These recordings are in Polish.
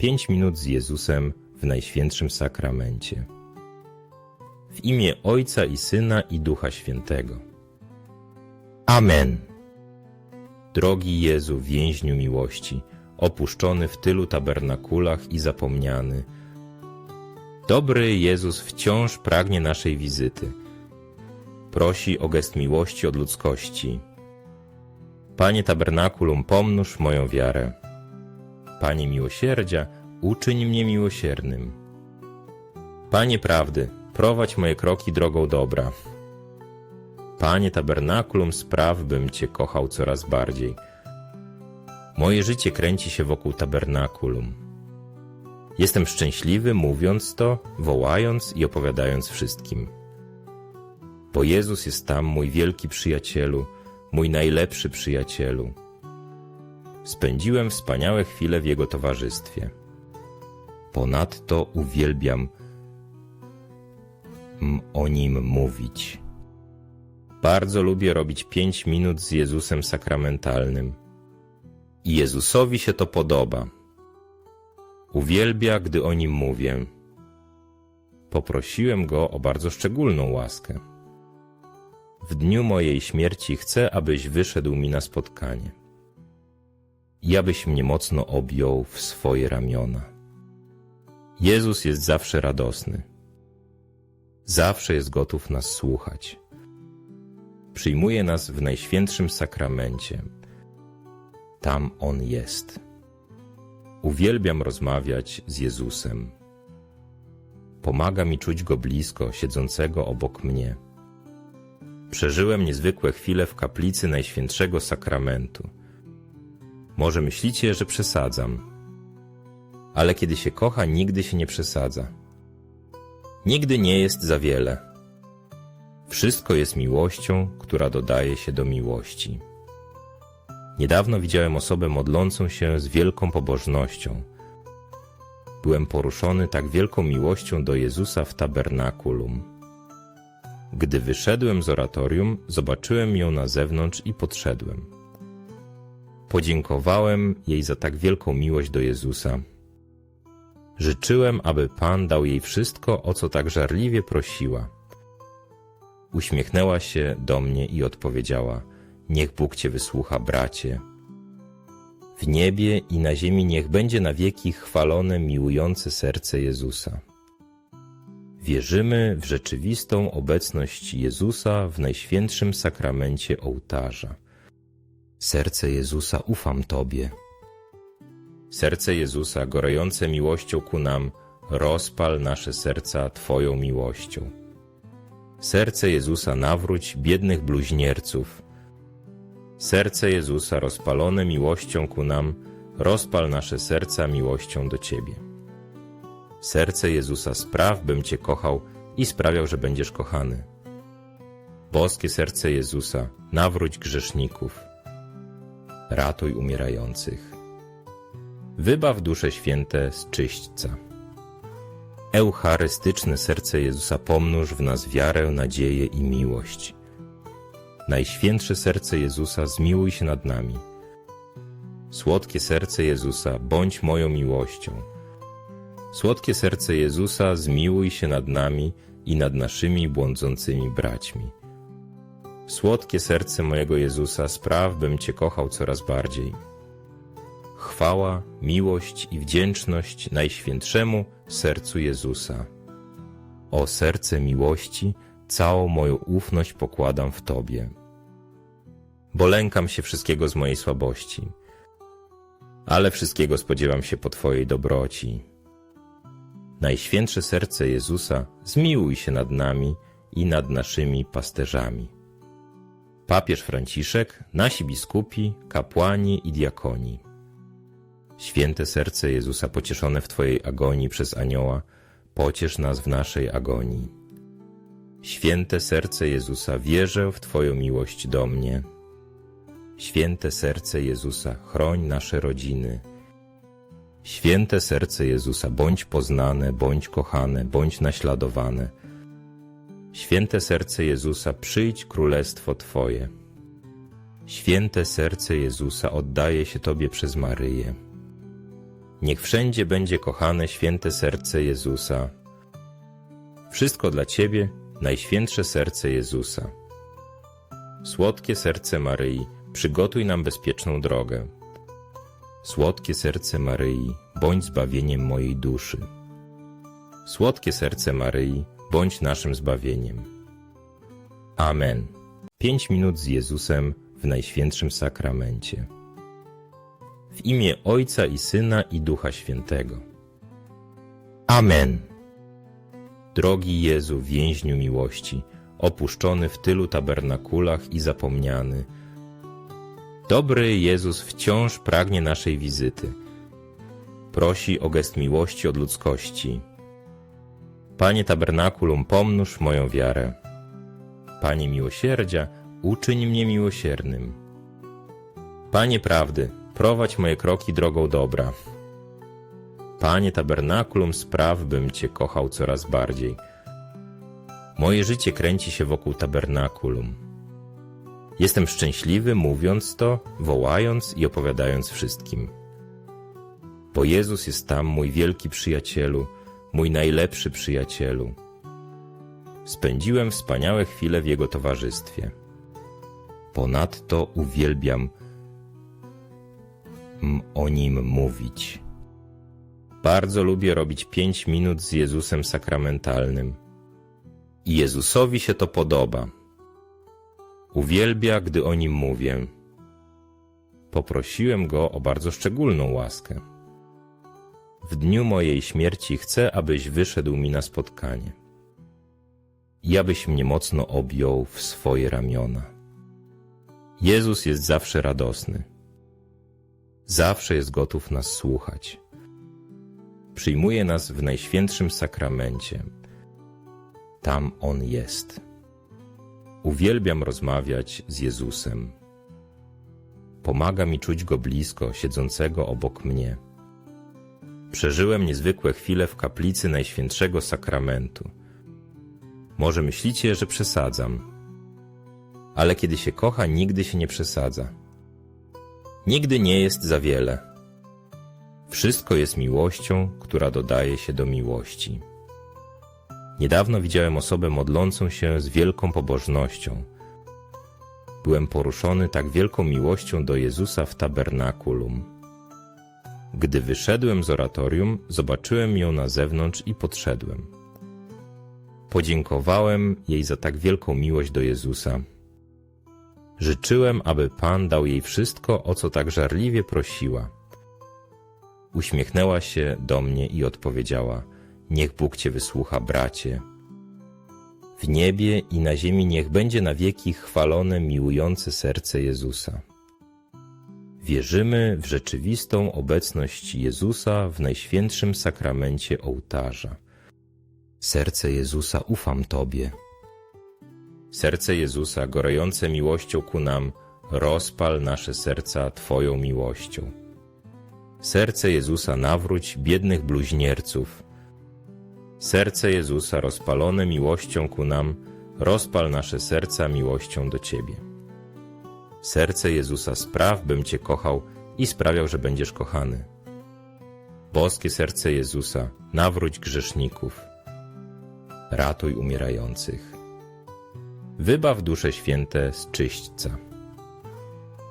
Pięć minut z Jezusem w Najświętszym Sakramencie. W imię Ojca i Syna i Ducha Świętego. Amen. Drogi Jezu, więźniu miłości, opuszczony w tylu tabernakulach i zapomniany. Dobry Jezus wciąż pragnie naszej wizyty. Prosi o gest miłości od ludzkości. Panie tabernakulum, pomnóż moją wiarę. Panie miłosierdzia, uczyń mnie miłosiernym. Panie prawdy, prowadź moje kroki drogą dobra. Panie tabernakulum, spraw, bym Cię kochał coraz bardziej. Moje życie kręci się wokół tabernakulum. Jestem szczęśliwy, mówiąc to, wołając i opowiadając wszystkim. Bo Jezus jest tam, mój wielki przyjacielu, mój najlepszy przyjacielu. Spędziłem wspaniałe chwile w Jego towarzystwie. Ponadto uwielbiam o Nim mówić. Bardzo lubię robić pięć minut z Jezusem sakramentalnym. I Jezusowi się to podoba. Uwielbia, gdy o Nim mówię. Poprosiłem Go o bardzo szczególną łaskę. W dniu mojej śmierci chcę, abyś wyszedł mi na spotkanie i abyś mnie mocno objął w swoje ramiona. Jezus jest zawsze radosny. Zawsze jest gotów nas słuchać. Przyjmuje nas w Najświętszym Sakramencie. Tam On jest. Uwielbiam rozmawiać z Jezusem. Pomaga mi czuć Go blisko, siedzącego obok mnie. Przeżyłem niezwykłe chwile w kaplicy Najświętszego Sakramentu. Może myślicie, że przesadzam, ale kiedy się kocha, nigdy się nie przesadza. Nigdy nie jest za wiele. Wszystko jest miłością, która dodaje się do miłości. Niedawno widziałem osobę modlącą się z wielką pobożnością. Byłem poruszony tak wielką miłością do Jezusa w tabernakulum. Gdy wyszedłem z oratorium, zobaczyłem ją na zewnątrz i podszedłem. Podziękowałem jej za tak wielką miłość do Jezusa. Życzyłem, aby Pan dał jej wszystko, o co tak żarliwie prosiła. Uśmiechnęła się do mnie i odpowiedziała: Niech Bóg cię wysłucha, bracie. W niebie i na ziemi niech będzie na wieki chwalone miłujące serce Jezusa. Wierzymy w rzeczywistą obecność Jezusa w najświętszym sakramencie ołtarza. Serce Jezusa, ufam Tobie. Serce Jezusa, gorejące miłością ku nam, rozpal nasze serca Twoją miłością. Serce Jezusa, nawróć biednych bluźnierców. Serce Jezusa, rozpalone miłością ku nam, rozpal nasze serca miłością do Ciebie. Serce Jezusa, spraw, bym Cię kochał i sprawiał, że będziesz kochany. Boskie serce Jezusa, nawróć grzeszników ratuj umierających. Wybaw dusze święte z czyśćca. Eucharystyczne serce Jezusa pomnóż w nas wiarę, nadzieję i miłość. Najświętsze serce Jezusa zmiłuj się nad nami. Słodkie serce Jezusa, bądź moją miłością. Słodkie serce Jezusa, zmiłuj się nad nami i nad naszymi błądzącymi braćmi. Słodkie serce mojego Jezusa, spraw, bym Cię kochał coraz bardziej. Chwała, miłość i wdzięczność Najświętszemu sercu Jezusa. O serce miłości, całą moją ufność pokładam w Tobie. Bo lękam się wszystkiego z mojej słabości, ale wszystkiego spodziewam się po Twojej dobroci. Najświętsze serce Jezusa, zmiłuj się nad nami i nad naszymi pasterzami papież Franciszek, nasi biskupi, kapłani i diakoni. Święte serce Jezusa pocieszone w Twojej agonii przez anioła, pociesz nas w naszej agonii. Święte serce Jezusa, wierzę w Twoją miłość do mnie. Święte serce Jezusa, chroń nasze rodziny. Święte serce Jezusa, bądź poznane, bądź kochane, bądź naśladowane Święte serce Jezusa, przyjdź królestwo Twoje. Święte serce Jezusa oddaje się Tobie przez Maryję. Niech wszędzie będzie kochane święte serce Jezusa. Wszystko dla Ciebie, najświętsze serce Jezusa. Słodkie serce Maryi, przygotuj nam bezpieczną drogę. Słodkie serce Maryi, bądź zbawieniem mojej duszy. Słodkie serce Maryi, bądź naszym zbawieniem. Amen. Pięć minut z Jezusem w Najświętszym Sakramencie. W imię Ojca i Syna i Ducha Świętego. Amen. Drogi Jezu, więźniu miłości, opuszczony w tylu tabernakulach i zapomniany. Dobry Jezus wciąż pragnie naszej wizyty. Prosi o gest miłości od ludzkości. Panie tabernakulum, pomnóż moją wiarę. Panie miłosierdzia, uczyń mnie miłosiernym. Panie prawdy, prowadź moje kroki drogą dobra. Panie tabernakulum, spraw, bym Cię kochał coraz bardziej. Moje życie kręci się wokół tabernakulum. Jestem szczęśliwy, mówiąc to, wołając i opowiadając wszystkim. Bo Jezus jest tam, mój wielki przyjacielu, mój najlepszy przyjacielu. Spędziłem wspaniałe chwile w Jego towarzystwie. Ponadto uwielbiam o Nim mówić. Bardzo lubię robić pięć minut z Jezusem sakramentalnym. I Jezusowi się to podoba. Uwielbia, gdy o Nim mówię. Poprosiłem Go o bardzo szczególną łaskę. W dniu mojej śmierci chcę, abyś wyszedł mi na spotkanie i abyś mnie mocno objął w swoje ramiona. Jezus jest zawsze radosny. Zawsze jest gotów nas słuchać. Przyjmuje nas w Najświętszym Sakramencie. Tam On jest. Uwielbiam rozmawiać z Jezusem. Pomaga mi czuć Go blisko, siedzącego obok mnie. Przeżyłem niezwykłe chwile w kaplicy Najświętszego Sakramentu. Może myślicie, że przesadzam, ale kiedy się kocha, nigdy się nie przesadza. Nigdy nie jest za wiele. Wszystko jest miłością, która dodaje się do miłości. Niedawno widziałem osobę modlącą się z wielką pobożnością. Byłem poruszony tak wielką miłością do Jezusa w tabernakulum. Gdy wyszedłem z oratorium, zobaczyłem ją na zewnątrz i podszedłem. Podziękowałem jej za tak wielką miłość do Jezusa. Życzyłem, aby Pan dał jej wszystko, o co tak żarliwie prosiła. Uśmiechnęła się do mnie i odpowiedziała: Niech Bóg cię wysłucha, bracie. W niebie i na ziemi niech będzie na wieki chwalone miłujące serce Jezusa. Wierzymy w rzeczywistą obecność Jezusa w najświętszym sakramencie ołtarza. Serce Jezusa, ufam Tobie. Serce Jezusa, gorejące miłością ku nam, rozpal nasze serca Twoją miłością. Serce Jezusa, nawróć biednych bluźnierców. Serce Jezusa, rozpalone miłością ku nam, rozpal nasze serca miłością do Ciebie. Serce Jezusa, spraw, bym Cię kochał i sprawiał, że będziesz kochany. Boskie serce Jezusa, nawróć grzeszników. Ratuj umierających. Wybaw dusze święte z czyśćca.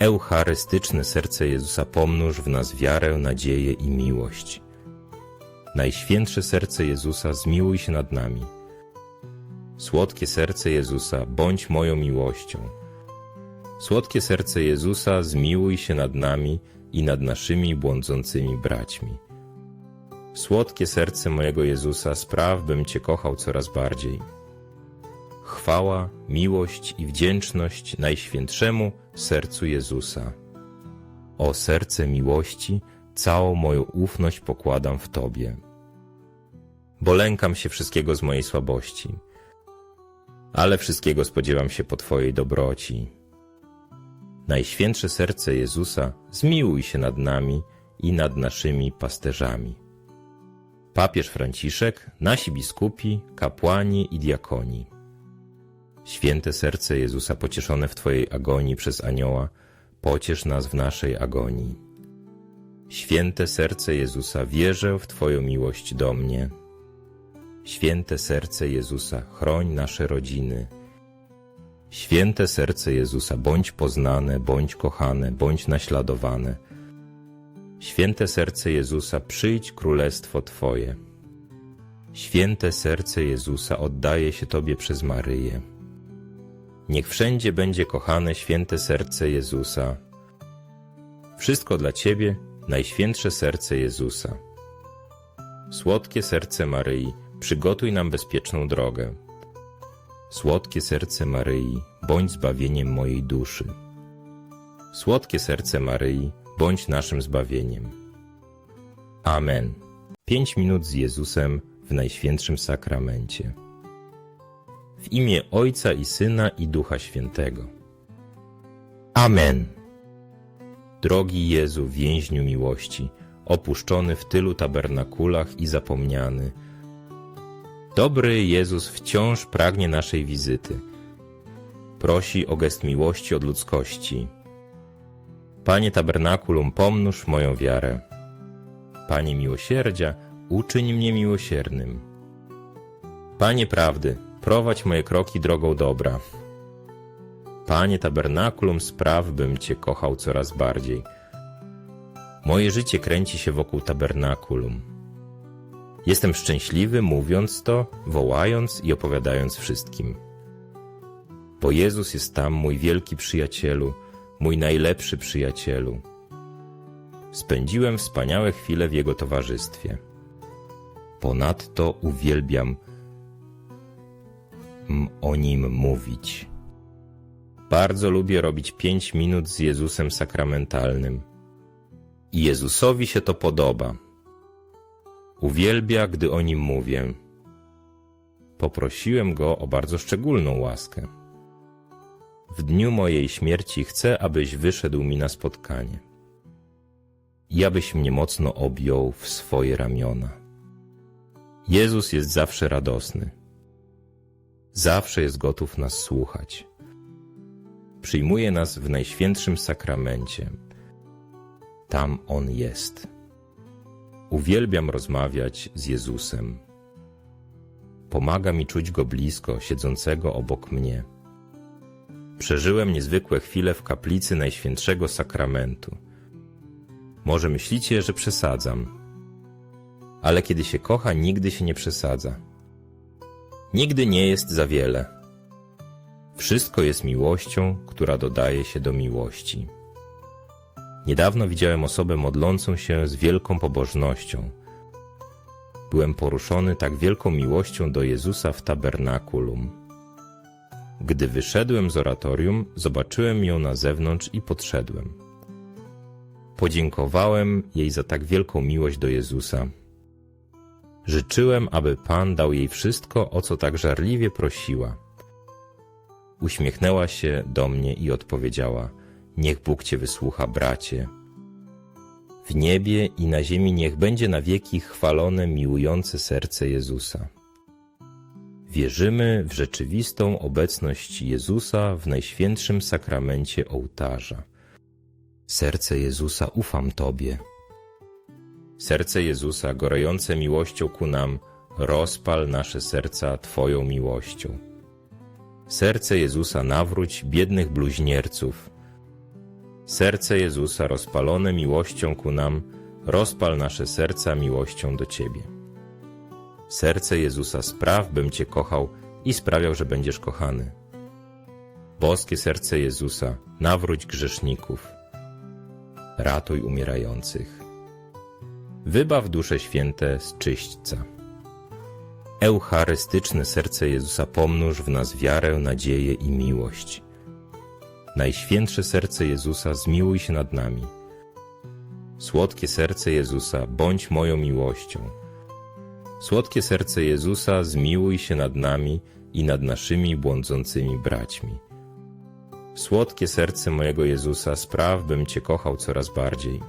Eucharystyczne serce Jezusa pomnóż w nas wiarę, nadzieję i miłość. Najświętsze serce Jezusa zmiłuj się nad nami. Słodkie serce Jezusa, bądź moją miłością. Słodkie serce Jezusa, zmiłuj się nad nami i nad naszymi błądzącymi braćmi. Słodkie serce mojego Jezusa, spraw, bym Cię kochał coraz bardziej. Chwała, miłość i wdzięczność Najświętszemu sercu Jezusa. O serce miłości, całą moją ufność pokładam w Tobie. Bo lękam się wszystkiego z mojej słabości, ale wszystkiego spodziewam się po Twojej dobroci. Najświętsze serce Jezusa, zmiłuj się nad nami i nad naszymi pasterzami. Papież Franciszek, nasi biskupi, kapłani i diakoni. Święte serce Jezusa pocieszone w Twojej agonii przez anioła, pociesz nas w naszej agonii. Święte serce Jezusa, wierzę w Twoją miłość do mnie. Święte serce Jezusa, chroń nasze rodziny. Święte serce Jezusa, bądź poznane, bądź kochane, bądź naśladowane. Święte serce Jezusa, przyjdź królestwo Twoje. Święte serce Jezusa oddaje się Tobie przez Maryję. Niech wszędzie będzie kochane święte serce Jezusa. Wszystko dla Ciebie, Najświętsze serce Jezusa. Słodkie serce Maryi, przygotuj nam bezpieczną drogę. Słodkie serce Maryi, bądź zbawieniem mojej duszy. Słodkie serce Maryi, bądź naszym zbawieniem. Amen. Pięć minut z Jezusem w Najświętszym Sakramencie. W imię Ojca i Syna i Ducha Świętego. Amen. Drogi Jezu, więźniu miłości, opuszczony w tylu tabernakulach i zapomniany. Dobry Jezus wciąż pragnie naszej wizyty. Prosi o gest miłości od ludzkości. Panie tabernakulum, pomnóż moją wiarę. Panie miłosierdzia, uczyń mnie miłosiernym. Panie prawdy, prowadź moje kroki drogą dobra. Panie tabernakulum, spraw, bym Cię kochał coraz bardziej. Moje życie kręci się wokół tabernakulum. Jestem szczęśliwy, mówiąc to, wołając i opowiadając wszystkim. Bo Jezus jest tam, mój wielki przyjacielu, mój najlepszy przyjacielu. Spędziłem wspaniałe chwile w Jego towarzystwie. Ponadto uwielbiam o Nim mówić. Bardzo lubię robić pięć minut z Jezusem sakramentalnym. I Jezusowi się to podoba. Uwielbia, gdy o nim mówię. Poprosiłem go o bardzo szczególną łaskę. W dniu mojej śmierci chcę, abyś wyszedł mi na spotkanie. I abyś mnie mocno objął w swoje ramiona. Jezus jest zawsze radosny. Zawsze jest gotów nas słuchać przyjmuje nas w Najświętszym Sakramencie. Tam On jest. Uwielbiam rozmawiać z Jezusem. Pomaga mi czuć Go blisko, siedzącego obok mnie. Przeżyłem niezwykłe chwile w kaplicy Najświętszego Sakramentu. Może myślicie, że przesadzam, ale kiedy się kocha, nigdy się nie przesadza. Nigdy nie jest za wiele wszystko jest miłością, która dodaje się do miłości. Niedawno widziałem osobę modlącą się z wielką pobożnością. Byłem poruszony tak wielką miłością do Jezusa w tabernakulum. Gdy wyszedłem z oratorium, zobaczyłem ją na zewnątrz i podszedłem. Podziękowałem jej za tak wielką miłość do Jezusa. Życzyłem, aby Pan dał jej wszystko, o co tak żarliwie prosiła. Uśmiechnęła się do mnie i odpowiedziała: Niech Bóg cię wysłucha, bracie. W niebie i na ziemi niech będzie na wieki chwalone miłujące serce Jezusa. Wierzymy w rzeczywistą obecność Jezusa w najświętszym sakramencie ołtarza. Serce Jezusa, ufam Tobie. Serce Jezusa, gorejące miłością ku nam, rozpal nasze serca Twoją miłością. Serce Jezusa nawróć biednych bluźnierców. Serce Jezusa rozpalone miłością ku nam, rozpal nasze serca miłością do Ciebie. Serce Jezusa spraw, bym Cię kochał i sprawiał, że będziesz kochany. Boskie serce Jezusa, nawróć grzeszników. Ratuj umierających. Wybaw dusze święte z czyśćca. Eucharystyczne serce Jezusa pomnóż w nas wiarę, nadzieję i miłość. Najświętsze serce Jezusa zmiłuj się nad nami. Słodkie serce Jezusa, bądź moją miłością. Słodkie serce Jezusa, zmiłuj się nad nami i nad naszymi błądzącymi braćmi. Słodkie serce mojego Jezusa, spraw, bym Cię kochał coraz bardziej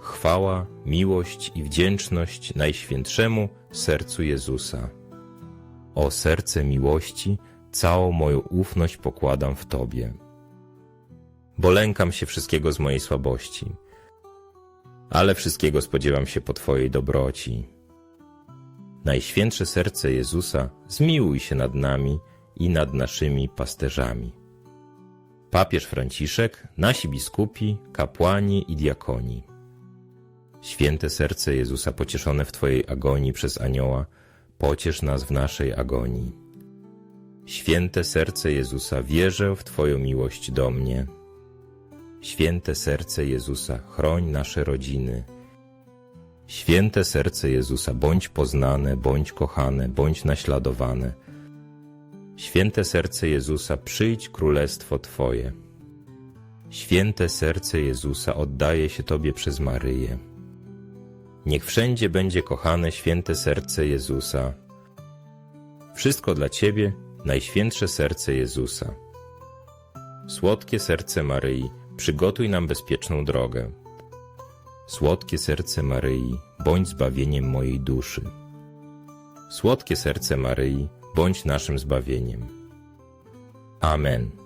chwała, miłość i wdzięczność Najświętszemu sercu Jezusa. O serce miłości, całą moją ufność pokładam w Tobie. Bo lękam się wszystkiego z mojej słabości. ale wszystkiego spodziewam się po Twojej dobroci. Najświętsze serce Jezusa, zmiłuj się nad nami i nad naszymi pasterzami. Papież Franciszek, nasi biskupi, kapłani i diakoni. Święte serce Jezusa pocieszone w Twojej agonii przez anioła, pociesz nas w naszej agonii. Święte serce Jezusa, wierzę w Twoją miłość do mnie. Święte serce Jezusa, chroń nasze rodziny. Święte serce Jezusa, bądź poznane, bądź kochane, bądź naśladowane. Święte serce Jezusa, przyjdź królestwo Twoje. Święte serce Jezusa, oddaje się Tobie przez Maryję. Niech wszędzie będzie kochane święte serce Jezusa. Wszystko dla Ciebie, najświętsze serce Jezusa. Słodkie serce Maryi, przygotuj nam bezpieczną drogę. Słodkie serce Maryi, bądź zbawieniem mojej duszy. Słodkie serce Maryi, bądź naszym zbawieniem. Amen.